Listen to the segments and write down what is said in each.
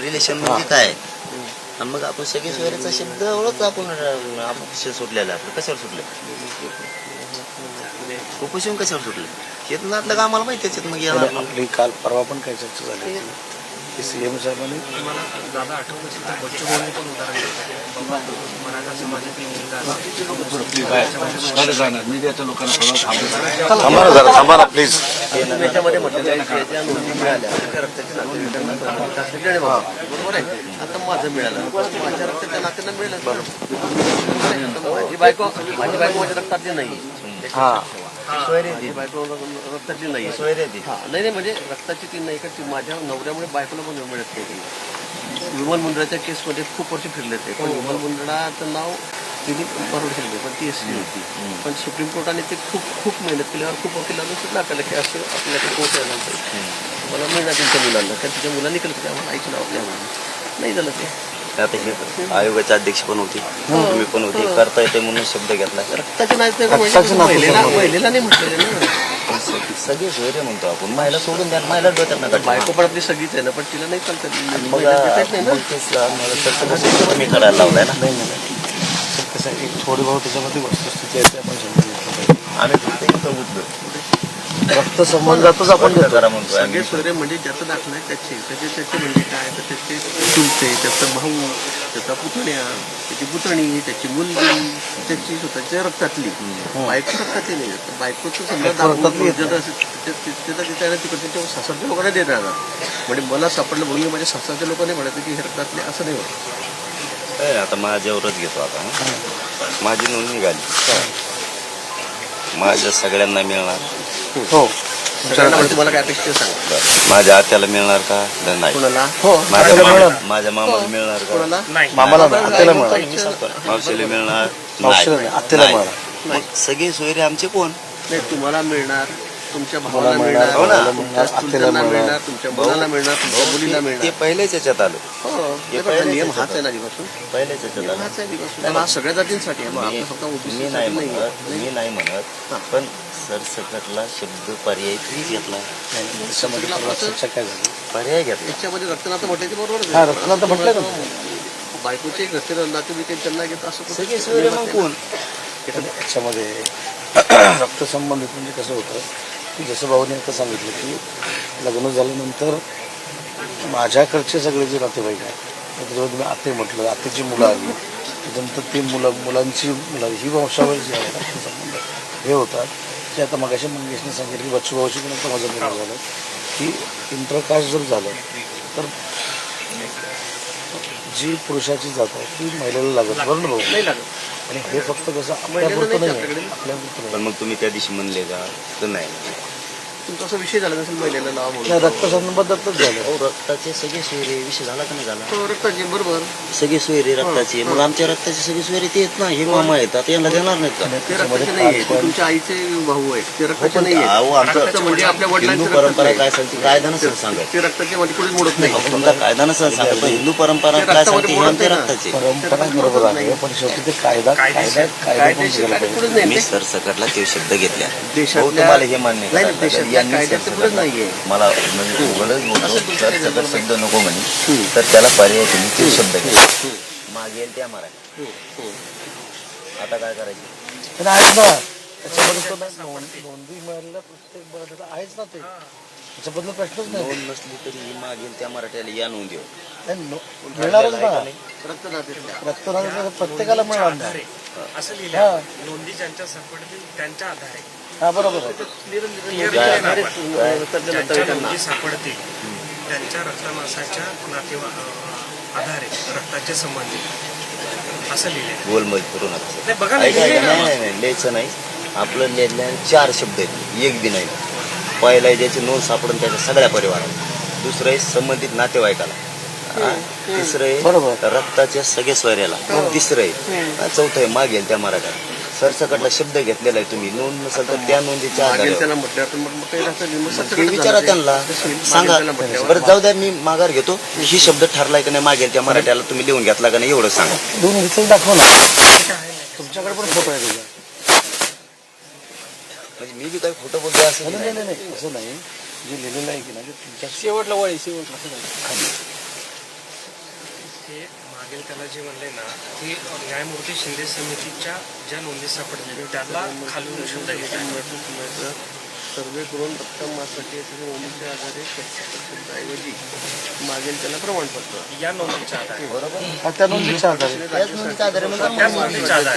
Relation म्हणजे काय? आणि मग आपण सगळे सोयऱ्याचा शब्द ओळख आपण आपण कशावर सुटलेला आपलं? कशावर सुटलं? उपोषण कशावर सुटलं? शेत नातलं का आम्हाला माहिती त्याच्यात मग मग. आपली काल परवा पण काय चर्चा झाली की सीएम साहेबांनी मला दादा आठवत असेल तर बच्चू भाऊने पण उदाहरण घेतलं बाबा मराठा समाजातील मुलगा असेल. मीडियाच्या लोकांना थांबू. थांबा ना जरा थांबा ना प्लीज त्याच्यामध्ये म्हटलेलं आहे की ज्या नोंदी मिळाल्या. त्या रक्ताच्या नातेवाईकांना प्रमाण टाकले देणे बाबा. बरोबर आहे. आता माझं मिळालं. माझ्या रक्ताच्या नात्यांना मिळेल. आता माझी बायको माझी बायको माझ्या रक्तातली नाही. हा. माझी बायको रक्तातली नाही. हा. नाही नाही म्हणजे रक्ताची ती नाही का ती माझ्या नवऱ्यामुळे बायकोला पण मिळत नाही. विमान मंडळाच्या केसमध्ये खूप वर्ष फिरले ते. पण विमान मंडळाचं नाव तिने बरोबर ठेवले पण ती एस होती. पण सुप्रीम कोर्टाने ते खूप खूप मेहनत केल्यावर खूप वकिलांना सुद्धा नाकारलं की असं आपल्याकडे कोर्ट यायला मला मिळणार त्यांच्या मुलांना कारण तिच्या मुलांनी केलं की आम्हाला आईचं नाव आपल्या नाही झालं ते. आता हे आयोगाचे अध्यक्ष पण होते तुम्ही पण होते करता येते म्हणून शब्द घेतला. रक्ताचे नाही ते रक्ताचे नाते महिलेला संबंध. महिलेला नाही म्हटलेले ना. पण सग- सगळे सोयरे म्हणतो आपण. महिला सोडून द्या महिला डोक्यात नका बायको पण आपली सगळीच आहे ना पण तिला नाही चालतं. मग तेच मला सरसकट कमी करायला लावलाय ना. तर कसं एक थोडी बहुत त्याच्यामध्ये वस्तुस्थिती आहे ते आपण समजून घेतलं पाहिजे. उठलो रक्त संबंधातच आपण म्हणतो सगळे. सोयरे म्हणजे ज्याचा दाखला आहे त्याचे त्याचे त्याचे म्हणजे काय? तर त्याचे चुलते त्याचा भाऊ त्याचा पुतण्या त्याची पुतणी त्याची मुलगी त्याची स्वतःच्या रक्तातली. बायको रक्तातली नाही बायकोचं समजा ते- ते- तिथे त्यांच्या सासरच्या लोकांना देत राहणार म्हणजे मला सापडलं म्हणून माझ्या सासरच्या लोकांनी म्हणायचं की हे रक्तातले असं नाही होत. ए, आता माझ्यावरच घेतो आता हं. माझी नोंद निघाली. माझ्या सगळ्यांना मिळणार. हो. सगळ्यांना म्हणजे तुम्हाला काय अपेक्षा आहे सांगा. बरं. माझ्या आत्याला मिळणार का? तर नाही. कोणाला? हो. माझ्या आत्याला मामा- मिळणार माझ्या मामाला मिळणार का? कोणाला? नाही. मामाला नाही, आत्याला. मावशीला मिळणार? मावशीला नाही, आत्याला नाही. मिळणार. मग सगळे सोयरे आमचे कोण? नाही तुम्हाला मिळणार. तुमच्या भावाला मिळणार, मिळणार भावाला तुमच्या मिळणार, चुलत्यांना तुमच्या मुलाला मिळणार तुमच्या मुलीला ते- मिळणार. पहिल्याच याच्यात आलं. हो हे हे बघा, पहिलेच नियम हाच आहे ना आधीपासून पहिल्याच याच्यात नियम आलं. हाच आहे आधीपासून पण हा सगळ्या जातींसाठी आहे मग मी आपलं फक्त OBC मी नाही साठी नाही म्हणत मी नाही म्हणत पण सरसकटला शब्द पर्याय तरी घेतला? त्याच्यामध्ये काय झाली? पर्याय घेतला. त्याच्यामध्ये रक्तनाथ म्हटलं ते बरोबर हा रत्नात म्हटलं ना बायकोचे एक रक्त नातेवाईक आहेत, त्यांना घेत असं कुठं- सगळे सोयरे मग कोण? याच्यामध्ये रक्तसंबंधित म्हणजे कसं होतं? जसं भाऊने आता सांगितलं की लग्न झाल्यानंतर माझ्याकडचे सगळे जे नातेवाईक आहेत त्याच्यामध्ये मी आते म्हटलं आतेची मुलं आली. त्याच्यानंतर ती मुलं मुलांची मुलं ही वंशावळ जी आहे संबंध हे होतात ते आता मगाशी मंगेशने सांगितलं की बच्चूभाऊशी पण आता माझं झालं. की इंटरकास्ट जर झालं तर जी पुरुषाची जात आहे ती महिलेला लागत बरोबर ना भाऊ? नाही लागत. आणि हे फक्त कसं आपल्यापुरतं नाही. आपल्यापुरतं नाही पण मग तुम्ही त्या दिवशी म्हणले का? तर नाही. तुमचा असा विषय झाला नसेल महिलेला लावा म्हणून? नाही रक्तसंबंधातच झालं. अहो रक्ताचे सगळे सोयरे विषय झाला का नाही झाला? हो, रक्ताचे बरोबर. सगळे सोयरे रक्ताचे. मग आमच्या रक्ताचे सगळे सोयरे ते येत ना हे मामा आहेत आता यांना देणार नाहीत का? ते रक्ताचे ते तुमच्या आईचे भाऊ आहेत ते रक्ताचे अहो आमचं रक्ताचं म्हणजे आपल्या हिंदू वडिलांचे परंपरा रक्त काय सांगते? कायदा नसेल सांगत ते रक्ताचे म्हणजे कुठेच मोडत नाही. अहो, तुमचा कायदा नसेल सांगत पण हिंदू परंपरा ते काय सांगते? हे आमच्या. रक्ताचे. परंपरा बरोबर आहे पण शेवटी ते कायदा कायदा कायदा पण कायदेशीर केला कायदे पाहिजे? पुढेच नाही. मी ते सरसकटला ते शब्द घेतल्या. भाऊ, देशातल्या तुम्हाला हे मान्य नाही, करायला देशातल्या लागेल. यांनी नाहीये. मला म्हणजे उघडच बोलतो सरसकट झालं शब्द नको. म्हणे. तर त्याला पर्याय त्यांनी ते शब्द घेतले मागे त्या मराठी. हो, हो. आता काय करायचं? आहेच ना नोंद- प्रत्येक मराठीला आहेच ना ते. त्याच्याबद्दल प्रश्नच नाही. नोंद नसली तरी ही मागेल त्या मराठ्याला. या नोंद मिळणारच ना. रक्तदान प्रत्येकाला मिळणार असं. लिहिलं नोंदी ज्यांच्या सापडतील त्यांच्या आधारे. हा बरोबर. आहे आधारित रक्ताच्या ज्यांच्या नातेवाईकांना. नोंदी सापडतील त्यांच्या रक्तमासाच्या नातेवा अं, आधारे रक्ताचे संबंधित असं लिहिले गोलमोल करू नका. नाही बघा ना, ऐका, लिहिलंय ऐका, ना. नाही नाही नाही लिहायचं नाही. आपलं लिहिलं चार शब्द आहेत. एक बी नाही. पहिला आहे ज्याची नोंद सापडून त्याच्या सगळ्या परिवाराला. दुसरं आहे संबंधित नातेवाईकाला. हा, तिसरं बरोबर. आहे रक्ताच्या सगळे स्वैर्याला तिसरं आहे. हा, चौथं आहे मागेल त्या मराठ्याला. सरसकटला शब्द घेतलेला आहे तुम्ही. नोंद नसेल तर त्या नोंदीच्या मागेल आधारे त्याला म्हटल्यावर तर मग मग काही राहतं नाही. मग ते सरसकटच विचारा झालं ते. त्यांना. मागेल सांगा. त्याला म्हटल्यावर. बरं जाऊ द्या मी माघार घेतो. ही शब्द ठरलाय का नाही मागेल त्या मराठ्याला तुम्ही लिहून घेतला का नाही एवढं सांगा. दोन घेतलं दाखवा. ना तुमच्याकडे पण फोटो आहे तुझा. म्हणजे मी बी काही खोटं बोलतो असं नाही नाही. नाही नाही असं नाही. जे लिहिलेलं आहे की नाही ते तुमच्या शेवटला वळी शेवटला खाली. मागील त्याला जे म्हणले ना की न्यायमूर्ती शिंदे समितीच्या ज्या नोंदी सापडल्या त्याला खालून शब्द घेतला सर्वे करून रक्कम मासाची नोंदीच्या आधारे ऐवजी मागेल त्याला प्रमाणपत्र. या नोंदीच्या आधारे. मग त्या नोंदीच्या आधारे.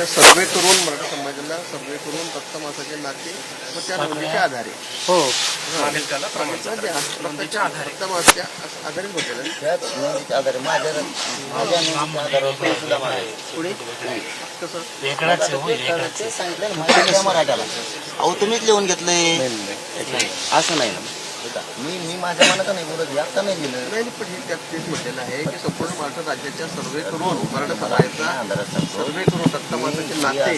सर्वे करून मराठा समाजाला सर्वे करून रक्कम मासाचे नाते व त्या नोंदीच्या आधारे. हो. मागील त्याला प्रमाणपत्र. नोंदीच्या आधारे. रक्कम मासाच्या आधारे होते ना त्याच नोंदीच्या आधारे. माझ्या माझ्या नोंदीच्या सुद्धा पुढे? कसं? ते सांगितलं मराठ्याला अहो तुम्हीच लिहून घेतलंय. असं नाही ना. मी मी माझ्या मनाचं नाही बोलत आता नाही दिलं नाही पण हे त्यात तेच म्हटलेलं आहे की संपूर्ण महाराष्ट्र राज्याच्या सर्वे करून अंधारात सांगतो सर्वे करून मी नाते.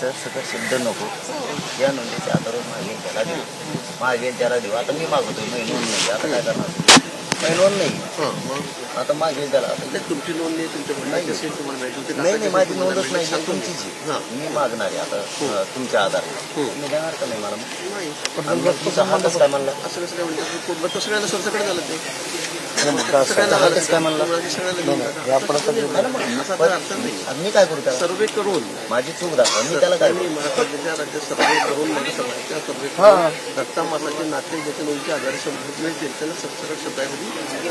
सर सकट शब्द नको. या नोंदीच्या आधारावर मागेल त्याला देऊ. मागेल त्याला देऊ. आता मी मागवतोय मी नोंद नाही आता काय करणार? मी नोंद नाही. हं, मग? आता आता नाही, तुमची नोंद नाही तुमच्या. नाही नाही. माझी नोंदच नाही तुमचीच मी. हां. मागणार आहे आता अं, तुमच्या आधारे. मी देणार का नाही मला मग तुमचा हातच काय म्हणला? असं कसं काय तर सगळ्यांना झालं ते. मुद्दा असा काय म्हणला? मी काय करू त्याला सर्वे करून माझी चूक दाखवा मी त्याला काय करू सर्वे करून समाजाच्या सर्वे हा. करून रक्ता मासाचे नाते ज्याच्या नोंदीच्या आधार संबंधित मिळतील त्याला सरसकट शब्दामध्ये